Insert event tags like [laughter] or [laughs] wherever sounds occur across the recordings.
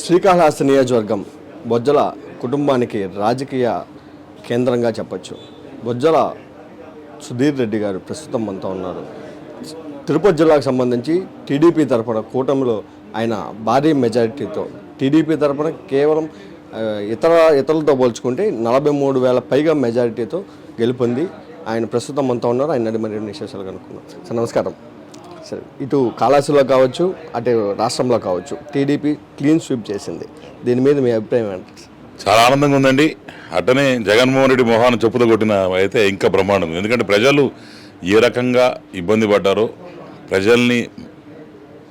శ్రీకాళహస్తి నియోజకవర్గం బొజ్జల కుటుంబానికి రాజకీయ కేంద్రంగా చెప్పొచ్చు. బొజ్జల సుధీర్ రెడ్డి గారు ప్రస్తుతం మనతో ఉన్నారు. తిరుపతి జిల్లాకు సంబంధించి టీడీపీ తరపున కూటమిలో ఆయన భారీ మెజారిటీతో టీడీపీ తరఫున కేవలం ఇతర ఇతరులతో పోల్చుకుంటే నలభై మూడు వేల పైగా మెజారిటీతో గెలుపొంది ఆయన ప్రస్తుతం మనతో ఉన్నారు. ఆయన అడిగి విశేషాలు కనుక్కున్నాం సార్ నమస్కారం. సరే ఇటు కాళాసులో కావచ్చు అటు రాష్ట్రంలో కావచ్చు టీడీపీ క్లీన్ స్వీప్ చేసింది. దీని మీద మీ అభిప్రాయం ఏంటి? చాలా ఆనందంగా ఉందండి. అట్టనే జగన్మోహన్ రెడ్డి మొహాన్ని చెప్పుతో కొట్టిన అయితే ఇంకా బ్రహ్మాండం ఎందుకంటే ప్రజలు ఏ రకంగా ఇబ్బంది పడ్డారో ప్రజల్ని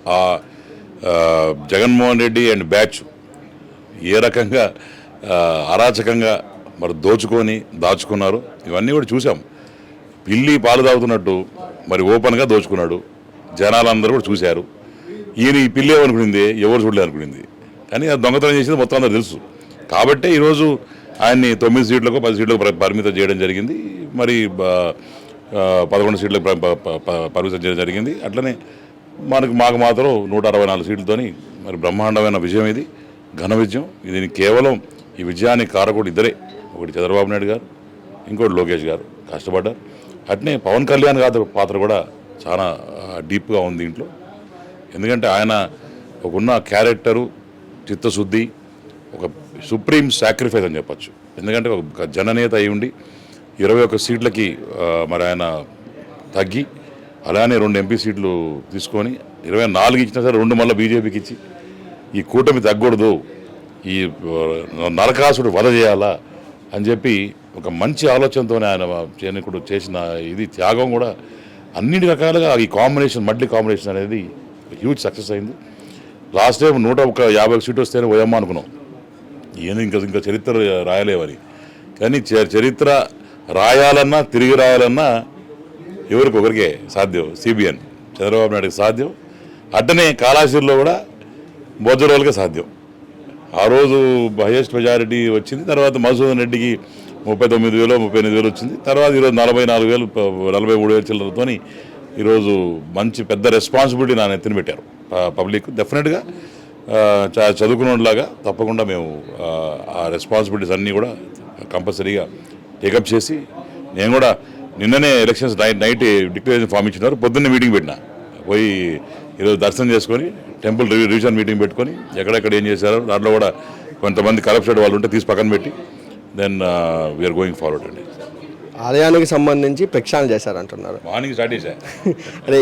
ఆ, జగన్మోహన్ రెడ్డి అండ్ బ్యాచ్ ఏ రకంగా అరాచకంగా మరి దోచుకొని దాచుకున్నారు ఇవన్నీ కూడా చూసాం పిల్లి పాలు తాగుతున్నట్టు మరి ఓపెన్గా దోచుకున్నాడు. జనాలందరూ కూడా చూశారు. ఈయన ఈ పిల్లి ఏమనుకునింది ఎవరు చూడలే అనుకునింది కానీ అది దొంగతనం చేసింది మొత్తం అందరూ తెలుసు. కాబట్టే ఈరోజు ఆయన్ని తొమ్మిది సీట్లకు పది సీట్లకు పరిమితం చేయడం జరిగింది. మరి పదకొండు సీట్లకు పరిమితం చేయడం జరిగింది. అట్లనే మనకు మాకు మాత్రం నూట అరవై నాలుగు సీట్లతోని మరి బ్రహ్మాండమైన విజయం ఇది. ఘన విజయం. ఇది కేవలం ఈ విజయానికి కారకుడు ఇద్దరే. ఒకటి చంద్రబాబు నాయుడు గారు ఇంకోటి లోకేష్ గారు కష్టపడ్డారు. అట్నే పవన్ కళ్యాణ్ గారి పాత్ర కూడా చాలా డీప్గా ఉంది దీంట్లో. ఎందుకంటే ఆయన ఒకన్న క్యారెక్టరు చిత్తశుద్ధి ఒక సుప్రీం సాక్రిఫైస్ అని చెప్పొచ్చు. ఎందుకంటే ఒక జననేత అయి ఉండి ఇరవై ఒక్క సీట్లకి మరి ఆయన తగ్గి అలానే రెండు ఎంపీ సీట్లు తీసుకొని ఇరవై నాలుగు ఇచ్చినా సరే రెండు మళ్ళీ బీజేపీకి ఇచ్చి ఈ కూటమి తగ్గకూడదు ఈ నరకాసుడు వధ చేయాలా అని చెప్పి ఒక మంచి ఆలోచనతోనే ఆయన చేయనికుడు చేసిన ఇది త్యాగం కూడా అన్నిటి రకాలుగా ఈ కాంబినేషన్ మడ్లీ కాంబినేషన్ అనేది హ్యూజ్ సక్సెస్ అయింది. లాస్ట్ టైం నూట ఒక యాభై సీట్లు వస్తేనే పోయమ్మా అనుకున్నాం. ఈయన ఇంకా ఇంకా చరిత్ర రాయలేవని కానీ చ- చరిత్ర రాయాలన్నా తిరిగి రాయాలన్నా ఎవరికి ఒకరికే సాధ్యం. సిబిఎన్ చంద్రబాబు నాయుడుకి సాధ్యం. అట్టనే కాళాశీర్లో కూడా బొజ్జరోలకే సాధ్యం. ఆ రోజు హైయెస్ట్ మెజారిటీ వచ్చింది. తర్వాత మధుసూదన్ రెడ్డికి ముప్పై తొమ్మిది వేలు ముప్పై ఎనిమిది వేలు వచ్చింది. తర్వాత ఈరోజు నలభై నాలుగు వేలు నలభై మూడు వేల చిల్లరతో ఈరోజు మంచి పెద్ద రెస్పాన్సిబిలిటీ నా నెత్తిన పెట్టారు. పబ్లిక్ డెఫినెట్గా చదువుకున్నలాగా తప్పకుండా మేము ఆ, రెస్పాన్సిబిలిటీస్ అన్నీ కూడా కంపల్సరీగా టేకప్ చేసి నేను కూడా నిన్ననే elections night night declaration form ఇచ్చినారు. పొద్దున్నే మీటింగ్ పెట్టిన. పోయి ఈరోజు దర్శనం చేసుకొని టెంపుల్ రివి రివిజన్ మీటింగ్ పెట్టుకొని ఎక్కడెక్కడ ఏం చేశారో దాంట్లో కూడా కొంతమంది కరప్షన్ వాళ్ళు ఉంటే తీసి పక్కన పెట్టి దెన్ వీఆర్ గోయింగ్ ఫార్వర్డ్ అండి ఆలయానికి సంబంధించి ప్రక్షాళన చేశారంటున్నారు. మార్నింగ్ స్టార్ట్ చేశా. [laughs] అదే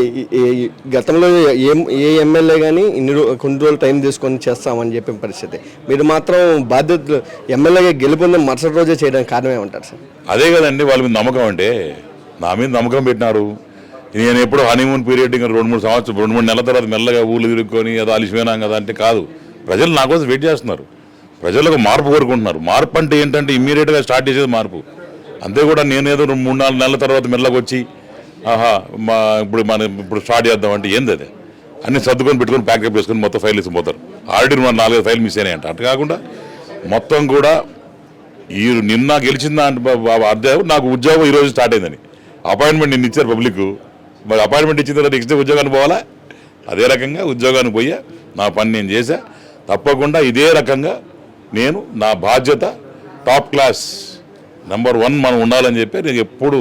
గతంలో ఏం ఏ ఎమ్మెల్యే కానీ ఇన్ని కొన్ని రోజులు టైం తీసుకొని చేస్తామని చెప్పిన పరిస్థితి. మీరు మాత్రం బాధ్యతలు ఎమ్మెల్యేగా గెలుపొంది మరుసటి రోజే చేయడానికి కారణం ఏమంటారు సార్? అదే కదండి వాళ్ళ మీద నమ్మకం అంటే. నా మీద నమ్మకం పెట్టినారు. నేను ఎప్పుడు హనీమూన్ పీరియడ్ ఇంకా రెండు మూడు సంవత్సరం రెండు మూడు నెలల తర్వాత మెల్లగా ఊళ్ళు తిరుక్కొని అది అలిసిపోయినాం కదా అంటే కాదు. ప్రజలు నా కోసం వెయిట్ చేస్తున్నారు. ప్రజలకు మార్పు కోరుకుంటున్నారు. మార్పు అంటే ఏంటంటే ఇమ్మీడియట్గా స్టార్ట్ చేసేది మార్పు. అంతే కూడా నేనేదో రెండు మూడు నాలుగు నెలల తర్వాత మెల్లకొచ్చి వచ్చి ఆహా మా ఇప్పుడు మన ఇప్పుడు స్టార్ట్ చేద్దాం అంటే ఏంది అది? అన్ని సర్దుకొని పెట్టుకొని ప్యాకప్ చేసుకొని మొత్తం ఫైల్ ఇసి పోతారు. ఆల్రెడీ మన నాలుగైదు ఫైల్ మిస్ అయినాయంట. అటు కాకుండా మొత్తం కూడా ఈ నిన్న గెలిచిందా అంటే అదే నాకు ఉద్యోగం ఈ రోజు స్టార్ట్ అయిందని. అపాయింట్మెంట్ నిన్న ఇచ్చారు పబ్లిక్ మరి అపాయింట్మెంట్ ఇచ్చిన తర్వాత నెక్స్ట్ డే ఉద్యోగానికి పోవాలా? అదే రకంగా ఉద్యోగానికి పోయా నా పని నేను చేశా. తప్పకుండా ఇదే రకంగా నేను నా బాధ్యత టాప్ క్లాస్ నెంబర్ వన్ మనం ఉండాలని చెప్పి నేను ఎప్పుడు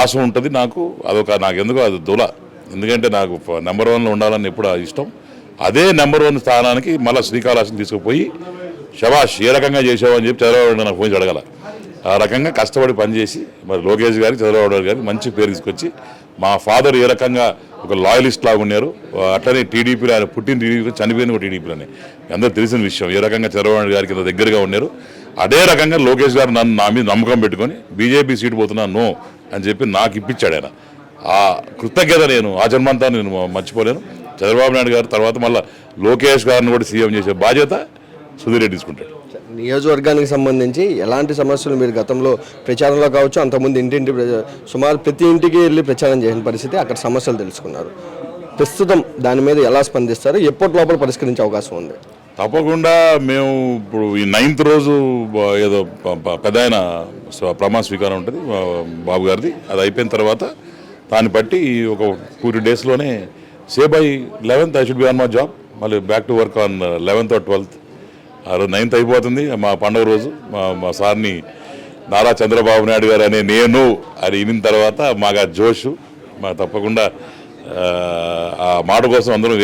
ఆశ ఉంటుంది నాకు. అదొక నాకు ఎందుకో అది దుల. ఎందుకంటే నాకు నెంబర్ వన్లో ఉండాలని ఎప్పుడు ఇష్టం. అదే నెంబర్ వన్ స్థానానికి మళ్ళీ శ్రీకాళహస్తిని తీసుకుపోయి శభాష్ ఏ రకంగా చేసావు అని చెప్పి చదవడం నాకు ఫోన్ చేసి అడగల. ఆ రకంగా కష్టపడి పనిచేసి మరి లోకేష్ గారికి చంద్రబాబు గారికి మంచి పేరు తీసుకొచ్చి మా ఫాదర్ ఏ రకంగా ఒక లాయలిస్ట్ లాగా ఉన్నారు. అట్లనే టీడీపీలో ఆయన పుట్టిన టీడీపీ చనిపోయిన కూడా టీడీపీలోనే. అందరూ తెలిసిన విషయం. ఏ రకంగా చంద్రబాబు నాయుడు గారికి ఇంత దగ్గరగా ఉన్నారు. అదే రకంగా లోకేష్ గారు నన్ను నా మీద నమ్మకం పెట్టుకొని బీజేపీ సీటు పోతున్నా నో అని చెప్పి నాకు ఇప్పించాడు ఆయన. ఆ కృతజ్ఞత నేను ఆ జన్మంతా నేను మర్చిపోలేను. చంద్రబాబు నాయుడు గారు తర్వాత మళ్ళీ లోకేష్ గారిని కూడా సీఎం చేసే బాధ్యత సుధీరెడ్డి తీసుకుంటాడు. నియోజకవర్గానికి సంబంధించి ఎలాంటి సమస్యలు మీరు గతంలో ప్రచారంలో కావచ్చు అంతకుముందు ఇంటింటి సుమారు ప్రతి ఇంటికి వెళ్ళి ప్రచారం చేసిన పరిస్థితి అక్కడ సమస్యలు తెలుసుకున్నారు. ప్రస్తుతం దాని మీద ఎలా స్పందిస్తారు? ఎప్పటి లోపల పరిష్కరించే అవకాశం ఉంది? తప్పకుండా మేము ఇప్పుడు ఈ నైన్త్ రోజు ఏదో పెద్ద ఆయన ప్రమాణ స్వీకారం ఉంటుంది బాబు గారిది. అది అయిపోయిన తర్వాత దాన్ని బట్టి ఒక టూ త్రీ డేస్లోనే say by eleventh I should be on my job. మళ్ళీ back to work on eleventh or twelfth. ఆ రోజు నైన్త్ అయిపోతుంది. మా పండుగ రోజు మా మా సార్ని నారా చంద్రబాబు నాయుడు గారు అనే నేను అది వినిన తర్వాత మాకు ఆ జోషు మా తప్పకుండా ఆ, మాట కోసం అందరం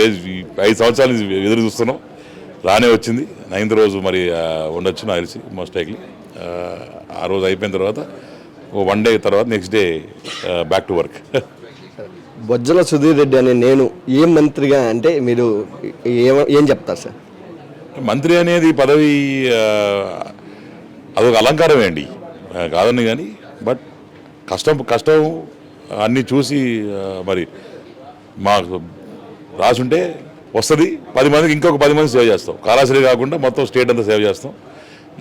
ఐదు సంవత్సరాల నుంచి ఎదురు చూస్తున్నాం. రానే వచ్చింది. నైన్త్ రోజు మరి ఉండొచ్చు నాకు తెలిసి మోస్ట్ లైక్లీ ఆ రోజు అయిపోయిన తర్వాత ఓ వన్ డే తర్వాత next day back to work Bojjala Sudheer Reddy అనే నేను ఏ మంత్రిగా అంటే మీరు ఏం చెప్తారు సార్? మంత్రి అనేది పదవి అదొక అలంకారమే అండి. కాదని కానీ బట్ కష్టం కష్టం అన్నీ చూసి మరి మాకు రాసుంటే వస్తుంది. పది మందికి ఇంకొక పది మంది సేవ్ చేస్తాం. కాళాశ్రీ కాకుండా మొత్తం స్టేట్ అంతా సేవ్ చేస్తాం.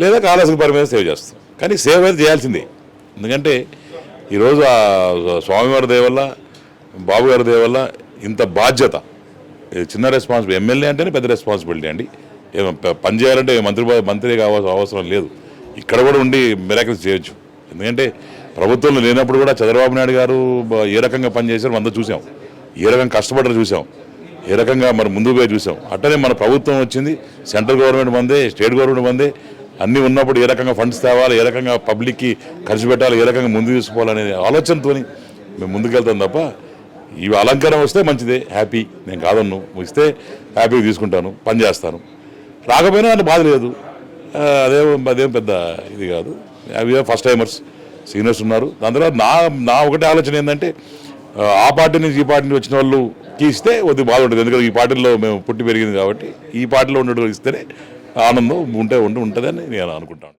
లేదా కాళాశ్రీ పరి మీద సేవ్ చేస్తాం. కానీ సేవ్ అయితే చేయాల్సిందే. ఎందుకంటే ఈరోజు ఆ స్వామివారి దేవల్ల బాబుగారి దేవల్ల ఇంత బాధ్యత. చిన్న రెస్పాన్సిబిలిటీ ఎమ్మెల్యే అంటేనే పెద్ద రెస్పాన్సిబిలిటీ అండి. పని చేయాలంటే మంత్రి మంత్రి కావాల్సిన అవసరం లేదు. ఇక్కడ కూడా ఉండి మిరాకిల్స్ చేయొచ్చు. ఎందుకంటే ప్రభుత్వంలో లేనప్పుడు కూడా చంద్రబాబు నాయుడు గారు ఏ రకంగా పనిచేశారు అందరూ చూసాం. ఏ రకంగా కష్టపడ్డారో చూసాం. ఏ రకంగా మరి ముందుకు పోయి చూసాం. అట్టనే మన ప్రభుత్వం వచ్చింది. సెంట్రల్ గవర్నమెంట్ మందే స్టేట్ గవర్నమెంట్ మందే అన్నీ ఉన్నప్పుడు ఏ రకంగా ఫండ్స్ తేవాలి ఏ రకంగా పబ్లిక్కి ఖర్చు పెట్టాలి ఏ రకంగా ముందు తీసుకోవాలనే ఆలోచనతోని మేము ముందుకెళ్తాం తప్ప ఇవి అలంకారం వస్తే మంచిదే. హ్యాపీ నేను కాదన్ను. ఇస్తే హ్యాపీగా తీసుకుంటాను. పని చేస్తాను. రాకపోయినా అంటే బాధ లేదు. అదే అదేం పెద్ద ఇది కాదు. అవి ఫస్ట్ టైమర్స్ సీనియర్స్ ఉన్నారు. దాని తర్వాత నా నా ఒకటే ఆలోచన ఏంటంటే ఆ, పార్టీ నుంచి ఈ పార్టీ నుంచి వచ్చిన వాళ్ళు ఇస్తే కొద్దిగా బాధ ఉంటుంది. ఎందుకంటే ఈ పార్టీలో మేము పుట్టి పెరిగింది కాబట్టి ఈ పార్టీలో ఉండడం ఇస్తేనే ఆనందం ఉంటే ఉండి ఉంటుందని నేను అనుకుంటాను.